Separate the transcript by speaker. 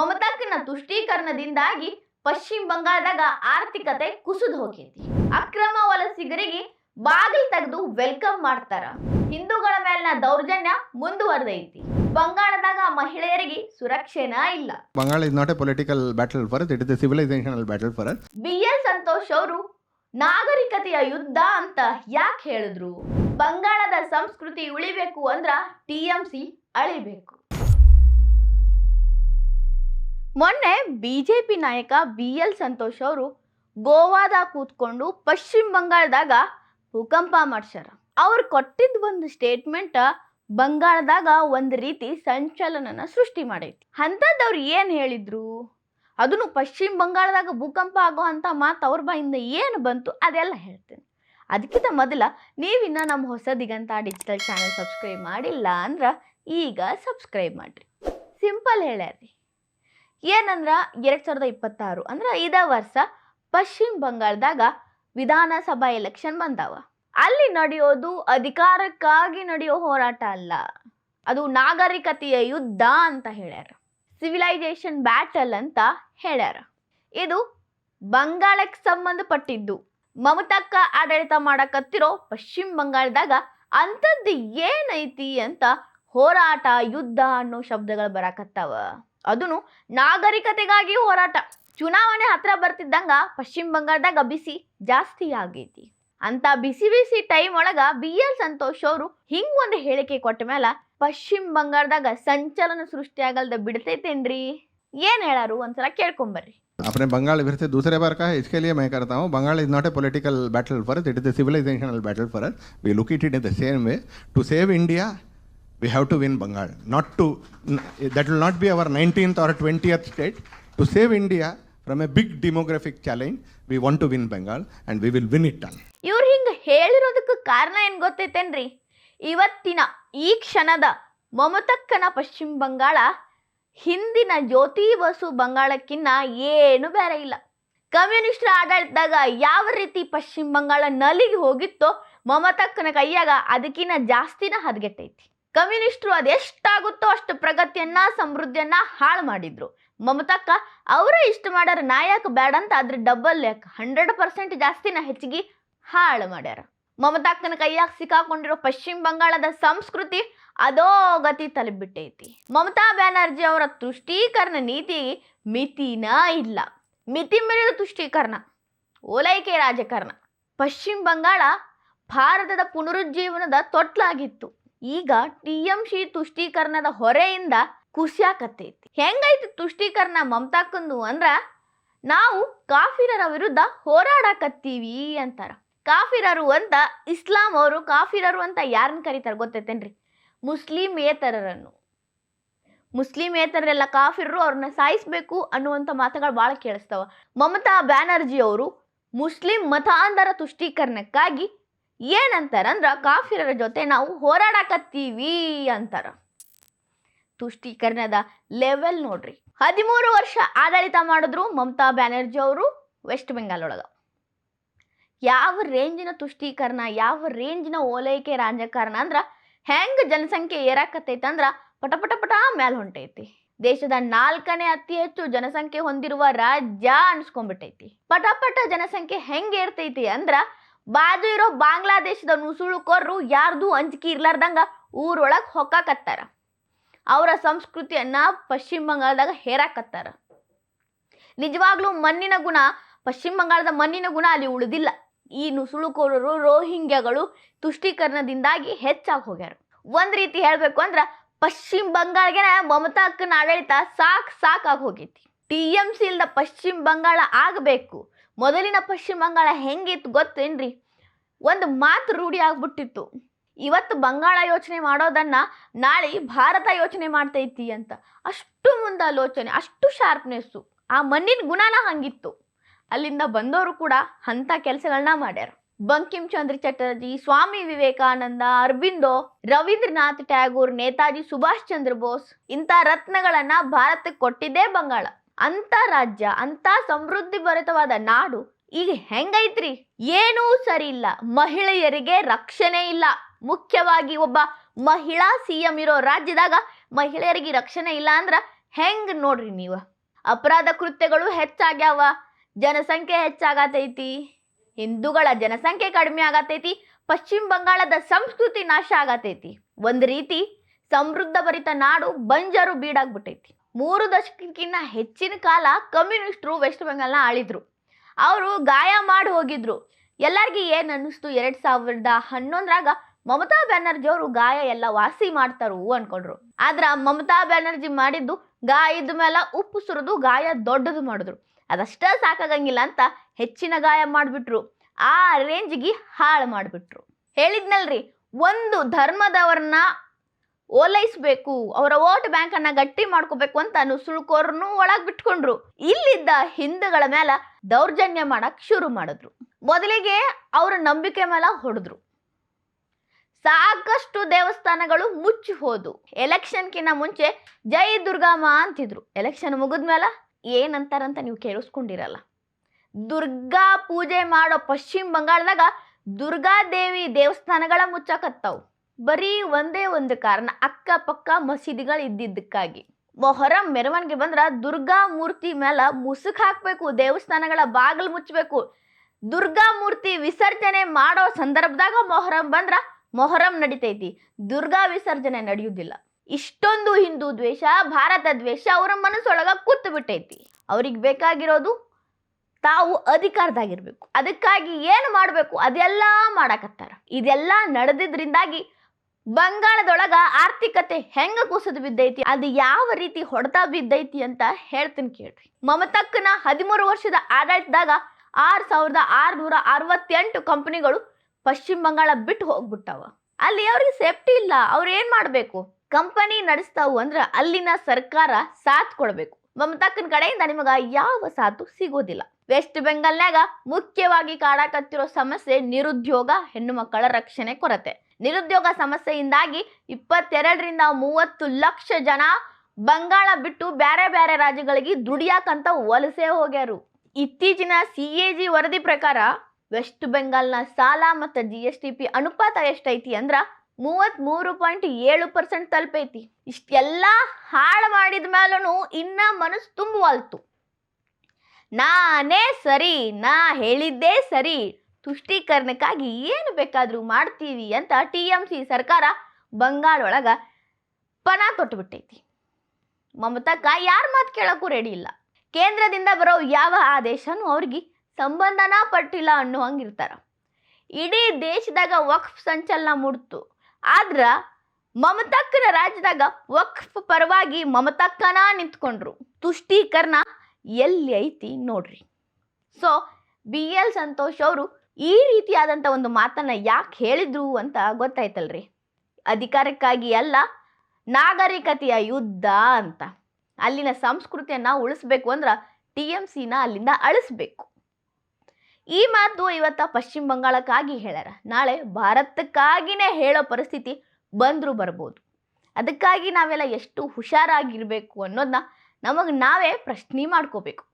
Speaker 1: ಮಮತಾಕನ ತುಷ್ಟೀಕರಣದಿಂದಾಗಿ ಪಶ್ಚಿಮ ಬಂಗಾಳದಾಗ ಆರ್ಥಿಕತೆ ಕುಸಿದು ಹೋಗೈತಿ. ಅಕ್ರಮ ವಲಸಿಗರಿಗೆ ಬಾಗಿಲು ತೆಗೆದು ವೆಲ್ಕಮ್ ಮಾಡ್ತಾರ. ಹಿಂದೂಗಳ ಮೇಲಿನ ದೌರ್ಜನ್ಯ ಮುಂದುವರೆದೈತಿ. ಬಂಗಾಳದಾಗ ಮಹಿಳೆಯರಿಗೆ ಸುರಕ್ಷೆನ ಇಲ್ಲ.
Speaker 2: Bangala is not a political battle for it is civilisational battle for
Speaker 1: B L Santosh ಅವರು ನಾಗರಿಕತೆಯ ಯುದ್ಧ ಅಂತ ಯಾಕೆ ಹೇಳಿದ್ರು? ಬಂಗಾಳದ ಸಂಸ್ಕೃತಿ ಉಳಿಬೇಕು ಅಂದ್ರ ಟಿಎಂಸಿ ಅಳಿಬೇಕು. ಮೊನ್ನೆ ಬಿಜೆಪಿ ನಾಯಕ ಬಿ ಎಲ್ ಸಂತೋಷ್ ಅವರು ಗೋವಾದಾಗ ಕೂತ್ಕೊಂಡು ಪಶ್ಚಿಮ ಬಂಗಾಳದಾಗ ಭೂಕಂಪ ಮಾಡ್ಸ್ಯಾರ. ಅವ್ರು ಕೊಟ್ಟಿದ್ದ ಒಂದು ಸ್ಟೇಟ್ಮೆಂಟ್ ಬಂಗಾಳದಾಗ ಒಂದು ರೀತಿ ಸಂಚಲನನ ಸೃಷ್ಟಿ ಮಾಡೈತಿ. ಅಂಥದ್ದವ್ರು ಏನು ಹೇಳಿದ್ರು? ಅದನ್ನು ಪಶ್ಚಿಮ ಬಂಗಾಳದಾಗ ಭೂಕಂಪ ಆಗೋ ಅಂತ ಮಾತು ಅವ್ರ ಬಾಯಿಂದ ಏನು ಬಂತು ಅದೆಲ್ಲ ಹೇಳ್ತೇನೆ. ಅದಕ್ಕಿಂತ ಮೊದಲ ನೀವಿನ್ನ ನಮ್ಮ ಹೊಸ ದಿಗಂತ ಡಿಜಿಟಲ್ ಚಾನೆಲ್ ಸಬ್ಸ್ಕ್ರೈಬ್ ಮಾಡಿಲ್ಲ ಅಂದ್ರೆ ಈಗ ಸಬ್ಸ್ಕ್ರೈಬ್ ಮಾಡಿರಿ. ಸಿಂಪಲ್ ಹೇಳ್ಯಾರ್ರಿ. ಏನಂದ್ರೆ ಎರಡು ಸಾವಿರದ ಇಪ್ಪತ್ತಾರು ಅಂದ್ರೆ ಇದೇ ವರ್ಷ ಪಶ್ಚಿಮ ಬಂಗಾಳದಾಗ ವಿಧಾನಸಭಾ ಎಲೆಕ್ಷನ್ ಬಂದಾವ. ಅಲ್ಲಿ ನಡೆಯೋದು ಅಧಿಕಾರಕ್ಕಾಗಿ ನಡೆಯೋ ಹೋರಾಟ ಅಲ್ಲ. ಅದು ನಾಗರಿಕತೆಯ ಯುದ್ಧ ಅಂತ ಹೇಳ್ಯಾರ. ಸಿವಿಲೈಸೇಷನ್ ಬ್ಯಾಟಲ್ ಅಂತ ಹೇಳ್ಯಾರ. ಇದು ಬಂಗಾಳಕ್ಕೆ ಸಂಬಂಧಪಟ್ಟಿದ್ದು. ಮಮತಕ್ಕ ಆಡಳಿತ ಮಾಡಕತ್ತಿರೋ ಪಶ್ಚಿಮ ಬಂಗಾಳದಾಗ ಅಂಥದ್ದು ಏನೈತಿ ಅಂತ ಹೋರಾಟ, ಯುದ್ಧ ಅನ್ನೋ ಶಬ್ದಗಳು ಬರಾಕತ್ತಾವ. ಅದನ್ನು ನಾಗರಿಕತೆಗಾಗಿ ಹೋರಾಟ ಚುನಾವಣೆ ಹತ್ರ ಬರ್ತಿದ್ದಂಗ ಪಶ್ಚಿಮ ಬಂಗಾಳದಾಗ ಬಿಸಿ ಜಾಸ್ತಿ ಆಗೈತಿ ಅಂತ ಬಿಸಿ ಬಿಸಿ ಟೈಮ್ ಒಳಗ ಬಿ ಎಲ್ ಸಂತೋಷ್ ಅವರು ಹಿಂಗ್ ಒಂದು ಹೇಳಿಕೆ ಕೊಟ್ಟ ಮೇಲೆ ಪಶ್ಚಿಮ ಬಂಗಾಳದಾಗ ಸಂಚಲನ ಸೃಷ್ಟಿ ಆಗಲ್ದ ಬಿಡ್ತೈತೇನ್ರಿ ಏನ್ ಹೇಳಾರು ಒಂದ್ಸಲ ಕೇಳ್ಕೊಂಬರ್ರಿ
Speaker 2: अपने बंगाल फिर से दूसरे बार का है इसके लिए मैं करता हूँ Bengal is not a political battle for us, it is a civilizational battle for us. We look at it in the same way. To save India, we have to win Bengal. Not to, that will not be our 19th or 20th state. To save India from a big demographic challenge, we want to win Bengal and we will win it done.
Speaker 1: ಇವ್ರು ಹಿಂಗ ಹೇಳಿರೋದಕ್ಕೆ ಕಾರಣ ಏನು ಗೊತ್ತೈತೇನ್ರಿ ಇವತ್ತಿನ ಈ ಕ್ಷಣದ ಮಮತಕ್ಕನ ಪಶ್ಚಿಮ ಬಂಗಾಳ ಹಿಂದಿನ ಜ್ಯೋತಿ ಬಸು ಬಂಗಾಳಕ್ಕಿನ್ನ ಏನು ಬೇರೆ ಇಲ್ಲ ಕಮ್ಯುನಿಸ್ಟರ ಆಡಳಿತದಾಗ ಯಾವ ರೀತಿ ಪಶ್ಚಿಮ ಬಂಗಾಳ ನಲಿಗೆ ಹೋಗಿತ್ತೋ ಮಮತಕ್ಕನ ಕೈಯಾಗ ಅದಕ್ಕಿನ್ನ ಜಾಸ್ತಿನ ಹದಗೆಟ್ಟೈತಿ ಕಮ್ಯುನಿಸ್ಟರು ಅದೆಷ್ಟಾಗುತ್ತೋ ಅಷ್ಟು ಪ್ರಗತಿಯನ್ನ, ಸಮೃದ್ಧಿಯನ್ನ ಹಾಳು ಮಾಡಿದ್ರು. ಮಮತಕ್ಕ, ಅವರೇ ಇಷ್ಟ ಮಾಡ್ಯಾರ ನಾಯಕ ಬೇಡ ಅಂತ ಅದ್ರ ಡಬಲ್ ಯಾಕೆ? ಹಂಡ್ರೆಡ್ ಪರ್ಸೆಂಟ್ ಜಾಸ್ತಿನ ಹೆಚ್ಚಿಗೆ ಹಾಳು ಮಾಡ್ಯಾರ. ಮಮತಾಕ್ಕನ ಕೈಯಾಗ ಸಿಕ್ಕಾಕೊಂಡಿರೋ ಪಶ್ಚಿಮ ಬಂಗಾಳದ ಸಂಸ್ಕೃತಿ ಅದೋ ಗತಿ ತಲುಪಿಬಿಟ್ಟೈತಿ ಮಮತಾ ಬ್ಯಾನರ್ಜಿ ಅವರ ತುಷ್ಟೀಕರಣ ನೀತಿ ಮಿತಿನ ಇಲ್ಲ. ಮಿತಿ ಮೀರಿದ ತುಷ್ಟೀಕರಣ, ಓಲೈಕೆ ರಾಜಕಾರಣ. ಪಶ್ಚಿಮ ಬಂಗಾಳ ಭಾರತದ ಪುನರುಜ್ಜೀವನದ ತೊಟ್ಲಾಗಿತ್ತು. ಈಗ ಟಿ ಎಂ ಶಿ ತುಷ್ಟೀಕರಣದ ಹೊರೆಯಿಂದ ಖುಷಿಯಾಕತ್ತೈತಿ ಹೆಂಗೈತಿ ತುಷ್ಟೀಕರಣ ಮಮತಾಕಂದು ಅಂದ್ರ, ನಾವು ಕಾಫಿರರ ವಿರುದ್ಧ ಹೋರಾಡಕತ್ತೀವಿ ಅಂತಾರ. ಕಾಫಿರರು ಅಂತ ಇಸ್ಲಾಂ ಅವರು, ಕಾಫಿರರು ಅಂತ ಯಾರನ್ನ ಕರೀತಾರೆ ಗೊತ್ತೈತೇನ್ರಿ? ಮುಸ್ಲಿಮೇತರರನ್ನು. ಮುಸ್ಲಿಮೇತರರೆಲ್ಲ ಕಾಫಿರರು ಅವ್ರನ್ನ ಸಾಯಿಸ್ಬೇಕು ಅನ್ನುವಂಥ ಮಾತುಗಳು ಭಾಳ ಕೇಳಿಸ್ತಾವ. ಮಮತಾ ಬ್ಯಾನರ್ಜಿ ಅವರು ಮುಸ್ಲಿಂ ಮತಾಂಧರ ತುಷ್ಟೀಕರಣಕ್ಕಾಗಿ ಏನಂತಾರಂದ್ರ ಕಾಫಿರರ ಜೊತೆ ನಾವು ಹೋರಾಡಕತ್ತೀವಿ ಅಂತಾರ. ತುಷ್ಟೀಕರಣದ ಲೆವೆಲ್ ನೋಡ್ರಿ. ಹದಿಮೂರು ವರ್ಷ ಆಡಳಿತ ಮಾಡಿದ್ರು ಮಮತಾ ಬ್ಯಾನರ್ಜಿ ಅವರು ವೆಸ್ಟ್ ಬೆಂಗಾಲ್ ಒಳಗೆ. ಯಾವ ರೇಂಜಿನ ತುಷ್ಟೀಕರಣ, ಯಾವ ರೇಂಜಿನ ಓಲೈಕೆ ರಾಜಕಾರಣ ಅಂದ್ರ ಹೆಂಗ್ ಜನಸಂಖ್ಯೆ ಏರಾಕತ್ತೈತೆ ಅಂದ್ರ ಪಟ ಪಟ ಪಟ ಮ್ಯಾಲ ಹೊಂಟೈತಿ. ದೇಶದ ನಾಲ್ಕನೇ ಅತಿ ಹೆಚ್ಚು ಜನಸಂಖ್ಯೆ ಹೊಂದಿರುವ ರಾಜ್ಯ ಅನ್ಸ್ಕೊಂಡ್ಬಿಟ್ಟೈತಿ. ಪಟ ಪಟ ಜನಸಂಖ್ಯೆ ಹೆಂಗ್ ಏರ್ತೈತಿ ಅಂದ್ರ ಬಾಜು ಇರೋ ಬಾಂಗ್ಲಾದೇಶದ ನುಸುಳುಕೋರರು ಯಾರ್ದು ಅಂಜಿಕೆ ಇರ್ಲಾರ್ದಂಗ ಊರೊಳಗೆ ಹೊಕ್ಕಾಕತ್ತಾರ. ಅವರ ಸಂಸ್ಕೃತಿಯನ್ನ ಪಶ್ಚಿಮ ಬಂಗಾಳದಾಗ ಹೇರಾಕತ್ತಾರ. ನಿಜವಾಗ್ಲೂ ಮಣ್ಣಿನ ಗುಣ, ಪಶ್ಚಿಮ ಬಂಗಾಳದ ಮಣ್ಣಿನ ಗುಣ ಅಲ್ಲಿ ಉಳಿದಿಲ್ಲ. ಈ ನುಸುಳುಕೋರರು ರೋಹಿಂಗ್ಯಗಳು ತುಷ್ಟೀಕರಣದಿಂದಾಗಿ ಹೆಚ್ಚಾಗಿ ಹೋಗ್ಯಾರ. ಒಂದ್ ರೀತಿ ಹೇಳ್ಬೇಕು ಅಂದ್ರ ಪಶ್ಚಿಮ ಬಂಗಾಳಗೆನ ಮಮತಾ ಅಕ್ಕನ ಆಡಳಿತ ಸಾಕ್ ಸಾಕಾಗಿ ಹೋಗೈತಿ. ಟಿ ಎಂ ಸಿ ಇಲ್ದ ಪಶ್ಚಿಮ ಬಂಗಾಳ ಆಗಬೇಕು. ಮೊದಲಿನ ಪಶ್ಚಿಮ ಬಂಗಾಳ ಹೆಂಗಿತ್ತು ಗೊತ್ತೇನ್ರಿ? ಒಂದು ಮಾತು ರೂಢಿ ಆಗ್ಬಿಟ್ಟಿತ್ತು. ಇವತ್ತು ಬಂಗಾಳ ಯೋಚನೆ ಮಾಡೋದನ್ನ ನಾಳೆ ಭಾರತ ಯೋಚನೆ ಮಾಡ್ತೈತಿ ಅಂತ. ಅಷ್ಟು ಮುಂದಾಲೋಚನೆ ಅಷ್ಟು ಶಾರ್ಪ್ನೆಸ್ಸು ಆ ಮಣ್ಣಿನ ಗುಣನ ಹಂಗಿತ್ತು. ಅಲ್ಲಿಂದ ಬಂದವರು ಕೂಡ ಅಂಥ ಕೆಲಸಗಳನ್ನ ಮಾಡ್ಯಾರ. ಬಂಕಿಂ ಚಂದ್ರ ಚಟರ್ಜಿ, ಸ್ವಾಮಿ ವಿವೇಕಾನಂದ, ಅರಬಿಂದೋ, ರವೀಂದ್ರನಾಥ್ ಟ್ಯಾಗೂರ್, ನೇತಾಜಿ ಸುಭಾಷ್ ಚಂದ್ರ ಬೋಸ್ ಇಂಥ ರತ್ನಗಳನ್ನ ಭಾರತಕ್ಕೆ ಕೊಟ್ಟಿದ್ದೇ ಬಂಗಾಳ. ಅಂತ ರಾಜ್ಯ ಅಂತ ಸಮೃದ್ಧಿ ಭರಿತವಾದ ನಾಡು ಈಗ ಹೆಂಗೈತ್ರಿ? ಏನೂ ಸರಿ ಇಲ್ಲ ಮಹಿಳೆಯರಿಗೆ ರಕ್ಷಣೆ ಇಲ್ಲ. ಮುಖ್ಯವಾಗಿ ಒಬ್ಬ ಮಹಿಳಾ ಸಿ ಎಂ ಇರೋ ರಾಜ್ಯದಾಗ ಮಹಿಳೆಯರಿಗೆ ರಕ್ಷಣೆ ಇಲ್ಲ ಅಂದ್ರೆ ಹೆಂಗ್ ನೋಡ್ರಿ ನೀವು? ಅಪರಾಧ ಕೃತ್ಯಗಳು ಹೆಚ್ಚಾಗ್ಯಾವ. ಜನಸಂಖ್ಯೆ ಹೆಚ್ಚಾಗತೈತಿ. ಹಿಂದೂಗಳ ಜನಸಂಖ್ಯೆ ಕಡಿಮೆ ಆಗತೈತಿ. ಪಶ್ಚಿಮ ಬಂಗಾಳದ ಸಂಸ್ಕೃತಿ ನಾಶ ಆಗತೈತಿ. ಒಂದು ರೀತಿ ಸಮೃದ್ಧ ಭರಿತ ನಾಡು ಬಂಜರು ಬೀಡಾಗ್ಬಿಟ್ಟೈತಿ. ಮೂರು ದಶಕಕ್ಕಿಂತ ಹೆಚ್ಚಿನ ಕಾಲ ಕಮ್ಯುನಿಸ್ಟ್ರು ವೆಸ್ಟ್ ಬೆಂಗಾಲ್ನ ಆಳಿದ್ರು. ಅವರು ಗಾಯ ಮಾಡಿ ಹೋಗಿದ್ರು. ಎಲ್ಲರಿಗೂ ಏನು ಅನ್ನಿಸ್ತು? ಎರಡು ಸಾವಿರದ ಹನ್ನೊಂದರಾಗ ಮಮತಾ ಬ್ಯಾನರ್ಜಿ ಅವರು ಗಾಯ ಎಲ್ಲ ವಾಸಿ ಮಾಡ್ತಾರು ಅನ್ಕೊಂಡ್ರು. ಆದ್ರ ಮಮತಾ ಬ್ಯಾನರ್ಜಿ ಮಾಡಿದ್ದು ಗಾಯದ ಮೇಲೆ ಉಪ್ಪು ಸುರಿದು ಗಾಯ ದೊಡ್ಡದು ಮಾಡಿದ್ರು. ಅದಷ್ಟೇ ಸಾಕಾಗಂಗಿಲ್ಲ ಅಂತ ಹೆಚ್ಚಿನ ಗಾಯ ಮಾಡಿಬಿಟ್ರು. ಆ ರೇಂಜ್ಗೆ ಹಾಳು ಮಾಡಿಬಿಟ್ರು. ಹೇಳಿದ್ನಲ್ರಿ, ಒಂದು ಧರ್ಮದವ್ರನ್ನ ಓಲೈಸ್ಬೇಕು, ಅವರ ವೋಟ್ ಬ್ಯಾಂಕ್ ಅನ್ನ ಗಟ್ಟಿ ಮಾಡ್ಕೋಬೇಕು ಅಂತ ನುಸುಳ್ಕೋರ್ನು ಒಳಗೆ ಬಿಟ್ಕೊಂಡ್ರು. ಇಲ್ಲಿದ್ದ ಹಿಂದೂಗಳ ಮೇಲೆ ದೌರ್ಜನ್ಯ ಮಾಡಕ್ ಶುರು ಮಾಡಿದ್ರು. ಮೊದಲಿಗೆ ಅವರ ನಂಬಿಕೆ ಮೇಲೆ ಹೊಡೆದ್ರು. ಸಾಕಷ್ಟು ದೇವಸ್ಥಾನಗಳು ಮುಚ್ಚಿ ಹೋದು ಎಲೆಕ್ಷನ್ಕಿನ್ನ ಮುಂಚೆ ಜೈ ದುರ್ಗಾಮ ಅಂತಿದ್ರು. ಎಲೆಕ್ಷನ್ ಮುಗಿದ್ಮೇಲೆ ಏನಂತಾರಂತ ನೀವು ಕೇಳಿಸ್ಕೊಂಡಿರಲ್ಲ. ದುರ್ಗಾ ಪೂಜೆ ಮಾಡೋ ಪಶ್ಚಿಮ ಬಂಗಾಳದಾಗ ದುರ್ಗಾದೇವಿ ದೇವಸ್ಥಾನಗಳ ಮುಚ್ಚಾಕತ್ತಾವು. ಬರೀ ಒಂದೇ ಒಂದು ಕಾರಣ, ಅಕ್ಕಪಕ್ಕ ಮಸೀದಿಗಳು ಇದ್ದಿದ್ದಕ್ಕಾಗಿ ಮೊಹರಂ ಮೆರವಣಿಗೆ ಬಂದ್ರೆ ದುರ್ಗಾ ಮೂರ್ತಿ ಮೇಲೆ ಮುಸುಕ್ ಹಾಕಬೇಕು, ದೇವಸ್ಥಾನಗಳ ಬಾಗಿಲು ಮುಚ್ಚಬೇಕು. ದುರ್ಗಾ ಮೂರ್ತಿ ವಿಸರ್ಜನೆ ಮಾಡೋ ಸಂದರ್ಭದಾಗ ಮೊಹರಂ ಬಂದ್ರ ಮೊಹರಂ ನಡಿತೈತಿ. ದುರ್ಗಾ ವಿಸರ್ಜನೆ ನಡೆಯುವುದಿಲ್ಲ ಇಷ್ಟೊಂದು ಹಿಂದೂ ದ್ವೇಷ, ಭಾರತ ದ್ವೇಷ ಅವರ ಮನಸ್ಸೊಳಗ ಕೂತು ಬಿಟ್ಟೈತಿ. ಅವ್ರಿಗೆ ಬೇಕಾಗಿರೋದು ತಾವು ಅಧಿಕಾರದಾಗಿರ್ಬೇಕು. ಅದಕ್ಕಾಗಿ ಏನು ಮಾಡಬೇಕು? ಅದೆಲ್ಲ ಮಾಡಾಕತ್ತಾರ. ಇದೆಲ್ಲ ನಡೆದಿದ್ರಿಂದಾಗಿ ಬಂಗಾಳದೊಳಗ ಆರ್ಥಿಕತೆ ಹೆಂಗ ಕುಸಿದು ಬಿದ್ದೈತಿ, ಅದು ಯಾವ ರೀತಿ ಹೊಡೆತ ಬಿದ್ದೈತಿ ಅಂತ ಹೇಳ್ತೀನಿ ಕೇಳ್ರಿ. ಮಮತಕ್ಕನ ಹದಿಮೂರು ವರ್ಷದ ಆಡಳಿತದಾಗ ಆರ್ ಸಾವಿರದ ಆರ್ನೂರ ಅರವತ್ತೆಂಟು ಕಂಪನಿಗಳು ಪಶ್ಚಿಮ ಬಂಗಾಳ ಬಿಟ್ಟು ಹೋಗ್ಬಿಟ್ಟಾವ. ಅಲ್ಲಿ ಅವ್ರಿಗೆ ಸೇಫ್ಟಿ ಇಲ್ಲ, ಅವ್ರು ಏನ್ ಮಾಡ್ಬೇಕು? ಕಂಪನಿ ನಡೆಸ್ತಾವು ಅಂದ್ರೆ ಅಲ್ಲಿನ ಸರ್ಕಾರ ಸಾಥ್ ಕೊಡ್ಬೇಕು. ಮಮತಾಕನ್ ಕಡೆಯಿಂದ ನಿಮಗ ಯಾವ ಸಾಥು ಸಿಗೋದಿಲ್ಲ. ವೆಸ್ಟ್ ಬೆಂಗಾಲ್ನಾಗ ಮುಖ್ಯವಾಗಿ ಕಾಡಕತ್ತಿರೋ ಸಮಸ್ಯೆ ನಿರುದ್ಯೋಗ, ಹೆಣ್ಣು ಮಕ್ಕಳ ರಕ್ಷಣೆ ಕೊರತೆ. ನಿರುದ್ಯೋಗ ಸಮಸ್ಯೆಯಿಂದಾಗಿ ಇಪ್ಪತ್ತೆರಡರಿಂದ ಮೂವತ್ತು ಲಕ್ಷ ಜನ ಬಂಗಾಳ ಬಿಟ್ಟು ಬ್ಯಾರೆ ಬ್ಯಾರೆ ರಾಜ್ಯಗಳಿಗೆ ದುಡಿಯಾಕಂತ ವಲಸೆ ಹೋಗ್ಯಾರು. ಇತ್ತೀಚಿನ ಸಿ ಎ ಜಿ ವರದಿ ಪ್ರಕಾರ ವೆಸ್ಟ್ ಬೆಂಗಾಲ್ನ ಸಾಲ ಮತ್ತು ಜಿ ಎಸ್ ಟಿ ಪಿ ಅನುಪಾತ ಎಷ್ಟೈತಿ ಅಂದ್ರ ಮೂವತ್ತ್ಮೂರು ಪಾಯಿಂಟ್ ಏಳು ಪರ್ಸೆಂಟ್ ತಲುಪೈತಿ. ಇಷ್ಟೆಲ್ಲ ಹಾಳು ಮಾಡಿದ ಮೇಲೂ ಇನ್ನ ಮನಸ್ಸು ತುಂಬುವಲ್ತು. ನಾನೇ ಸರಿ, ನಾ ಹೇಳಿದ್ದೇ ಸರಿ ತುಷ್ಟೀಕರಣಕ್ಕಾಗಿ ಏನು ಬೇಕಾದರೂ ಮಾಡ್ತೀವಿ ಅಂತ ಟಿ ಎಂ ಸಿ ಸರ್ಕಾರ ಬಂಗಾಳ ಒಳಗ ಪಣ ತೊಟ್ಟುಬಿಟ್ಟೈತಿ. ಮಮತಕ್ಕ ಯಾರ ಮಾತು ಕೇಳೋಕ್ಕೂ ರೆಡಿ ಇಲ್ಲ. ಕೇಂದ್ರದಿಂದ ಬರೋ ಯಾವ ಆದೇಶನೂ ಅವ್ರಿಗೆ ಸಂಬಂಧನ ಪಟ್ಟಿಲ್ಲ ಅನ್ನೋ ಹಂಗಿರ್ತಾರ ಇಡೀ ದೇಶದಾಗ ವಕ್ಫ್ ಸಂಚಲನ ಮೂಡ್ತು. ಆದ್ರ ಮಮತಕ್ಕನ ರಾಜ್ಯದಾಗ ವಕ್ಫ್ ಪರವಾಗಿ ಮಮತಕ್ಕನ ನಿಂತ್ಕೊಂಡ್ರು. ತುಷ್ಟೀಕರಣ ಎಲ್ಲಿ ಐತಿ ನೋಡ್ರಿ. ಸೊ ಬಿ ಎಲ್ ಸಂತೋಷ್ ಅವರು ಈ ರೀತಿಯಾದಂಥ ಒಂದು ಮಾತನ್ನು ಯಾಕೆ ಹೇಳಿದ್ರು ಅಂತ ಗೊತ್ತಾಯ್ತಲ್ರಿ? ಅಧಿಕಾರಕ್ಕಾಗಿ ಅಲ್ಲ, ನಾಗರಿಕತೆಯ ಯುದ್ಧ ಅಂತ. ಅಲ್ಲಿನ ಸಂಸ್ಕೃತಿಯನ್ನ ಉಳಿಸ್ಬೇಕು ಅಂದ್ರೆ ಟಿ ಎಂ ಸಿನ ಅಲ್ಲಿಂದ ಅಳಿಸ್ಬೇಕು. ಈ ಮಾತು ಇವತ್ತ ಪಶ್ಚಿಮ ಬಂಗಾಳಕ್ಕಾಗಿ ಹೇಳ್ಯಾರ. ನಾಳೆ ಭಾರತಕ್ಕಾಗಿನೇ ಹೇಳೋ ಪರಿಸ್ಥಿತಿ ಬಂದರೂ ಬರ್ಬೋದು. ಅದಕ್ಕಾಗಿ ನಾವೆಲ್ಲ ಎಷ್ಟು ಹುಷಾರಾಗಿರಬೇಕು ಅನ್ನೋದನ್ನ ನಮಗೆ ನಾವೇ ಪ್ರಶ್ನೆ ಮಾಡ್ಕೋಬೇಕು.